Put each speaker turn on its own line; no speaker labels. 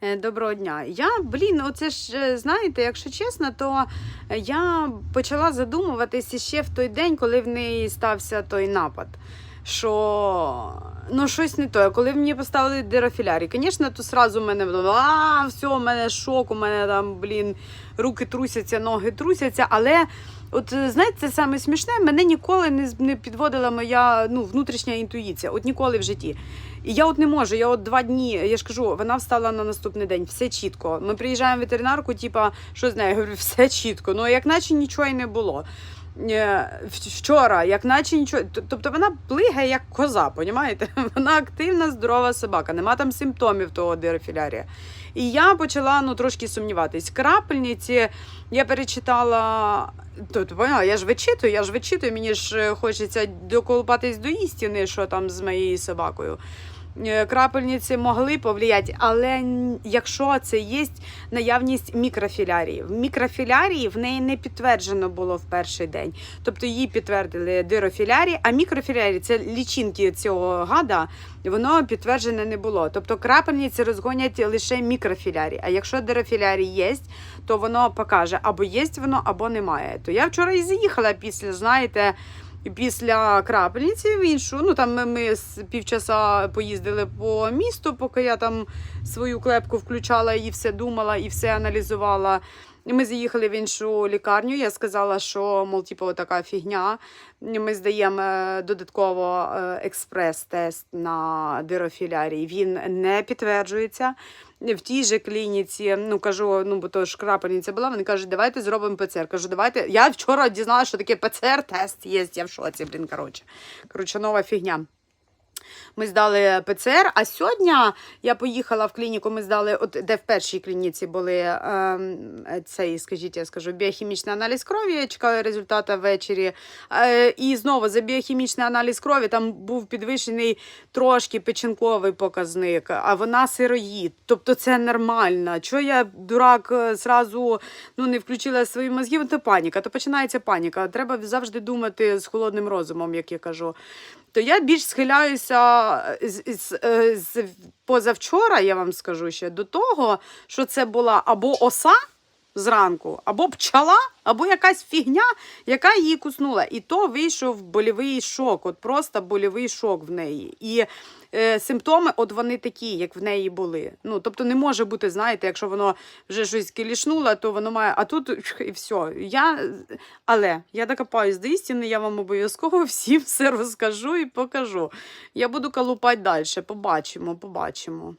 Е, Доброго дня. Я, блін, оце ж, е, знаєте, якщо чесно, то я почала задумуватися ще в той день, коли в неї стався той напад. Що ну щось не то. Коли мені поставили дирофілярі, звісно, то сразу мене а, все, у мене шок, у мене там, блін, руки трусяться, ноги трусяться. Але от знаєте, це саме смішне, мене ніколи не, не підводила моя ну, внутрішня інтуїція. От ніколи в житті. І я от не можу. Я от два дні, я ж кажу, вона встала на наступний день, все чітко. Ми приїжджаємо в ветеринарку, типа, що з нею? Я говорю, все чітко. Ну, як наче нічого й не було. Е, Вчора, як наче нічого. Тобто вона плигає як коза, понімаєте? Вона активна, здорова собака, нема там симптомів того дирофілярія. І я почала ну, трошки сумніватись. Крапельниці я перечитала. Тут поняла, я ж вичитую, я ж вичитую, мені ж е, хочеться доколупатись до істини, що там з моєю собакою. Е, Крапельниці могли повлияти, але якщо це є наявність мікрофілярії. Мікрофілярії в неї не підтверджено було в перший день. Тобто її підтвердили дирофілярії, а мікрофілярії це лічинки цього гада, воно підтверджене не було. Тобто крапельниці розгонять лише мікрофілярії. А якщо дирофілярій є, то воно покаже або є воно, або немає. То я вчора і заїхала після, знаєте. Після крапельниці в іншу. Ну там ми, ми з півчаса поїздили по місту, поки я там свою клепку включала і все думала, і все аналізувала. Ми заїхали в іншу лікарню. Я сказала, що мол, типу, така фігня. Ми здаємо е, додатково е, експрес-тест на дирофілярій. Він не підтверджується. В тій же клініці, ну кажу, ну бо то ж крапельниця була. Вони кажуть, давайте зробимо ПЦР. Кажу, давайте. Я вчора дізналася, що таке ПЦР-тест є. Я в шоці, блін, коротше. Коротше, нова фігня. Ми здали ПЦР, а сьогодні я поїхала в клініку. Ми здали, от де в першій клініці були ем, цей, скажіть, я скажу, біохімічний аналіз крові. Я чекаю результати ввечері. Е, і знову за біохімічний аналіз крові там був підвищений трошки печінковий показник, а вона сироїд. Тобто це нормально. Чого я дурак е, зразу ну, не включила свої мозги? То паніка, то починається паніка. Треба завжди думати з холодним розумом, як я кажу то я більш схиляюся з, з, е, з позавчора, я вам скажу ще до того, що це була або оса зранку, або пчала, або якась фігня, яка її куснула. І то вийшов больовий шок, от просто больовий шок в неї. І е, симптоми, от вони такі, як в неї були. Ну, тобто не може бути, знаєте, якщо воно вже щось кілішнуло, то воно має. А тут і все. Я... Але я докопаюсь до істини, я вам обов'язково всім все розкажу і покажу. Я буду колупати далі. Побачимо, побачимо.